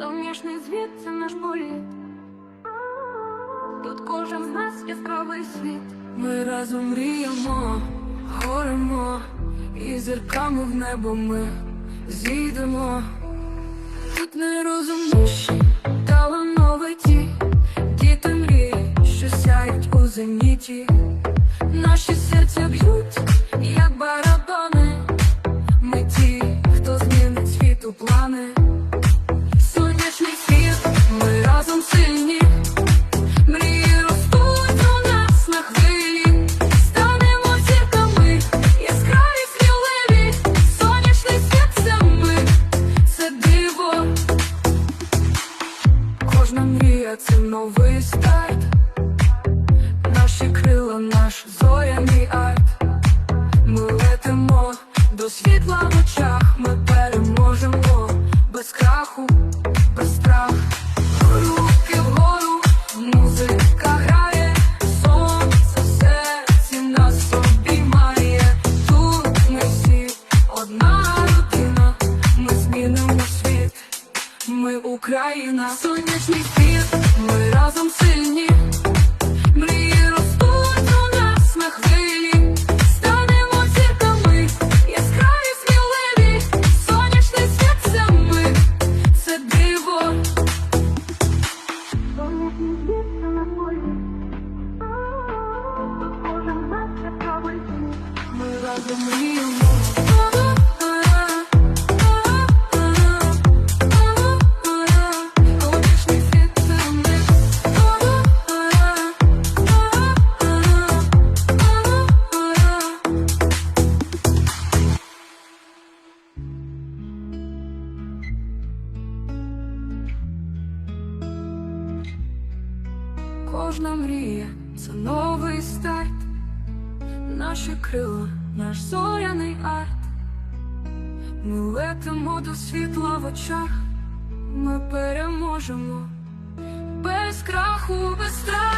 Сонячний звіт це наш політ. Тут кожен з нас яскравий світ. Ми разом мріємо, горемо, і зірками в небо ми зійдемо. Тут найрозумніші, це новий старт. Наші крила, наш зоряний арт. Ми летимо до світла в очах, ми переможемо без краху, без страху. Руки вгору, музика грає, сонце в серці нас обіймає. Тут ми всі одна родина, ми змінимо світ, ми Україна, сонячний світ, кожен нас. Ми разом мріємо. Кожна мрія це новий старт. Наші крила, наш зоряний арт. Ми летимо до світла в очах, ми переможемо без краху, без страх,